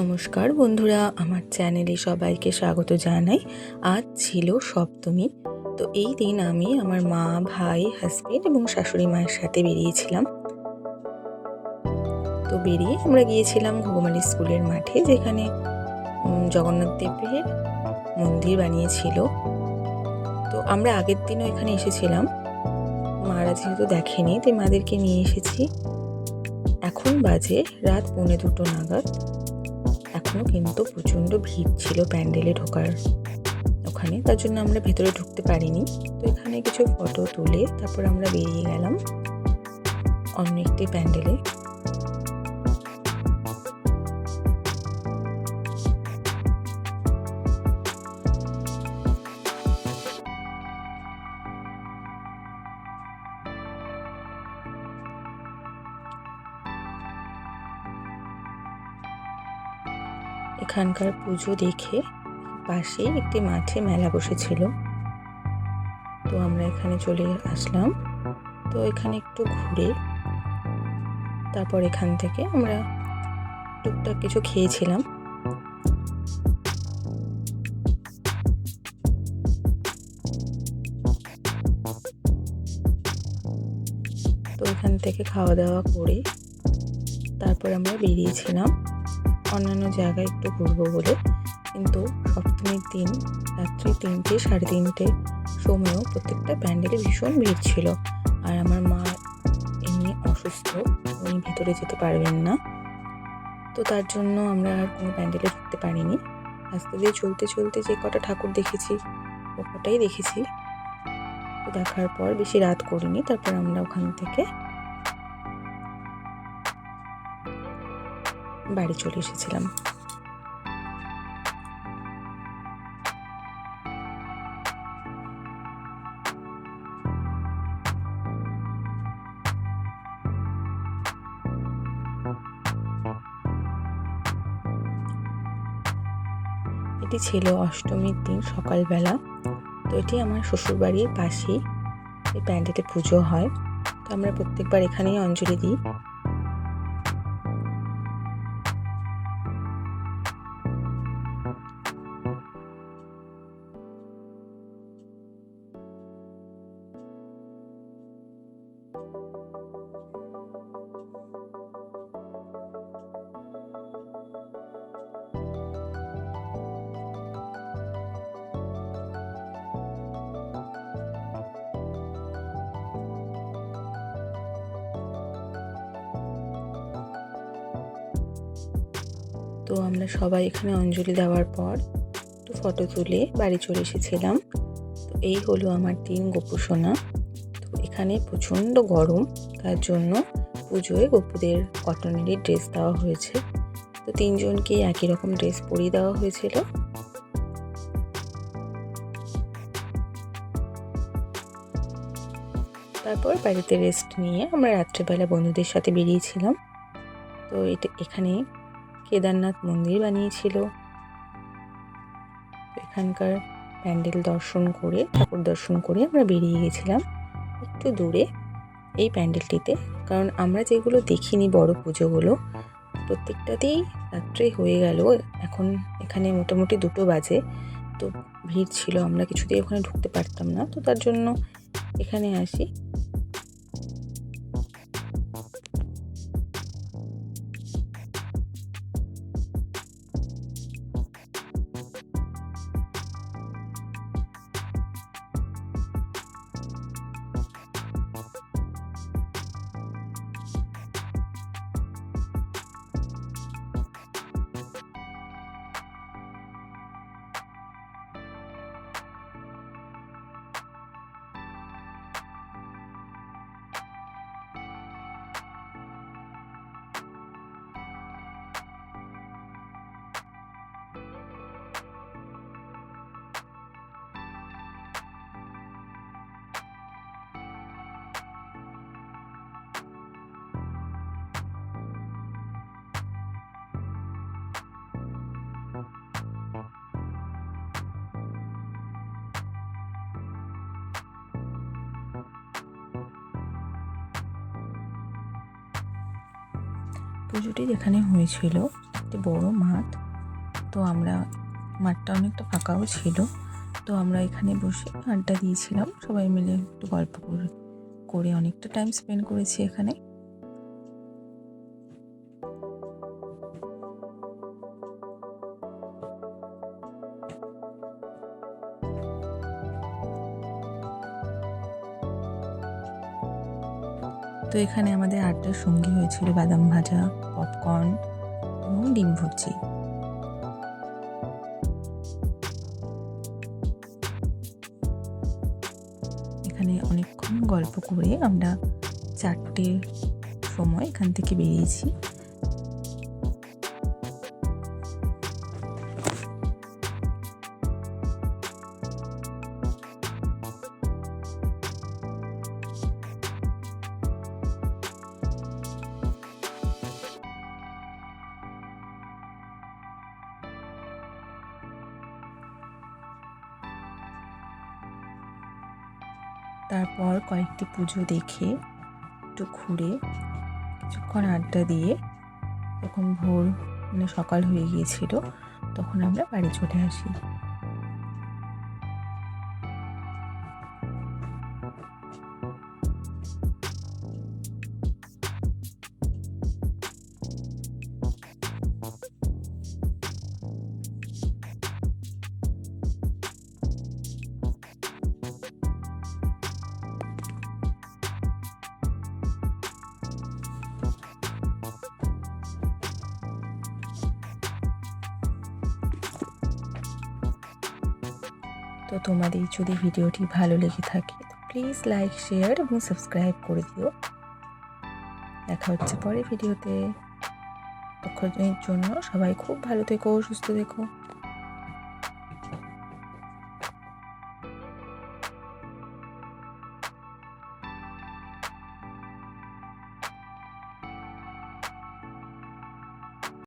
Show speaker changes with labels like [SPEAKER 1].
[SPEAKER 1] নমস্কার বন্ধুরা, আমার চ্যানেলে সবাইকে স্বাগত জানাই। আজ ছিল সপ্তমী, তো এই দিন আমি আমার মা, ভাই হাজবেন্ড এবং শাশুড়ি মায়ের সাথে বেরিয়েছিলাম। তো বেরিয়ে আমরা গিয়েছিলাম ঘুঘুমালি স্কুলের মাঠে, যেখানে জগন্নাথ দেবের মন্দির বানিয়েছিল। তো আমরা আগের দিনও এখানে এসেছিলাম। মারা যেহেতু দেখেনি, তাই মাদেরকে নিয়ে এসেছি। এখন বাজে রাত পৌনে দুটো নাগাদ। এখনও কিন্তু প্রচণ্ড ভিড় ছিল প্যান্ডেলে ঢোকার। ওখানে, তার জন্য আমরা ভেতরে ঢুকতে পারিনি। তো এখানে কিছু ফটো তুলে তারপর আমরা বেরিয়ে গেলাম অন্য একটি প্যান্ডেলে। এখানকার পুজো দেখে পাশেই একটি মাঠে মেলা বসেছিল। তো আমরা এখানে চলে আসলাম। তো এখানে একটু ঘুরে তারপর এখান থেকে আমরা টুকটাক কিছু খেয়েছিলাম। তো এখান থেকে খাওয়া দাওয়া করে তারপর আমরা বেরিয়েছিলাম। অন্যান্য জায়গায় একটু ঘুরবো বলে। কিন্তু সপ্তমীর দিন, রাত্রি তিনটে, সাড়ে তিনটে সময়ও প্রত্যেকটা প্যান্ডেলে ভীষণ ভিড় ছিল। আর আমার মা এমনি অসুস্থ, উনি ভেতরে যেতে পারবেন না। তো তার জন্য আমরা আর কোনো প্যান্ডেলে ঢুকতে পারিনি। আস্তে দিয়ে চলতে চলতে যে কটা ঠাকুর দেখেছি ও কটাই দেখেছি। দেখার পর বেশি রাত করিনি, তারপর আমরা ওখান থেকে বাড়ি চলে এসেছিলাম। এটি ছিল অষ্টমীর দিন সকালবেলা। তো এটি আমার শ্বশুরবাড়ির পাশেই। এই প্যান্ডেলে পুজো হয়। তো আমরা প্রত্যেকবার এখানেই অঞ্জলি দিই। তো আমরা সবাই এখানে অঞ্জলি দেওয়ার পর একটু ফটো তুলে বাড়ি চলে এসেছিলাম। তো এই হলো আমার দিন গোপুসোনা। তো এখানে প্রচণ্ড গরম, তার জন্য পুজোয় গপুদের কটনেরই ড্রেস দেওয়া হয়েছে। তো তিনজনকেই একই রকম ড্রেস পরিয়ে দেওয়া হয়েছিল। তারপর বাড়িতে রেস্ট নিয়ে আমরা রাত্রেবেলা বন্ধুদের সাথে বেরিয়েছিলাম। তো এটা এখানে কেদারনাথ মন্দির বানিয়েছিল। এখানকার প্যান্ডেল দর্শন করে, ঠাকুর দর্শন করে আমরা বেরিয়ে গেছিলাম একটু দূরে এই প্যান্ডেলটিতে। কারণ আমরা যেগুলো দেখিনি বড় পুজোগুলো, প্রত্যেকটাতেই রাত্রে হয়ে গেল। এখন এখানে মোটামুটি দুটো বাজে, তো ভিড় ছিল, আমরা কিছুতেই ওখানে ঢুকতে পারতাম না। তো তার জন্য এখানে আসি। পুজোটি যেখানে হয়েছিল, একটি বড় মাঠ। তো আমরা, মাঠটা অনেকটা ফাঁকাও ছিল। তো আমরা এখানে বসে আড্ডা দিয়েছিলাম। সবাই মিলে একটু গল্প করে করে অনেকটা টাইম স্পেন্ড করেছি এখানে। তো এখানে আমাদের আড্ডার সঙ্গী হয়েছিল, বাদাম ভাজা পপকর্ন এবং ডিম ভুজি এখানে অনেকক্ষণ গল্প করে আমরা চারটের সময় এখান থেকে বেরিয়েছি। তারপর কয়েকটি পুজো দেখে একটু ঘুরে কিছুক্ষণ আড্ডা দিয়ে যখন ভোর মানে সকাল হয়ে গিয়েছিল, তখন আমরা বাড়ি চলে আসি। তো তোমাদের যদি ভিডিওটি ভালো লেগে থাকে প্লিজ লাইক শেয়ার এবং সাবস্ক্রাইব করে দিও। দেখা হচ্ছে পরে ভিডিওতে। জন্য সবাই খুব ভালো থেকো, সুস্থ থেকো।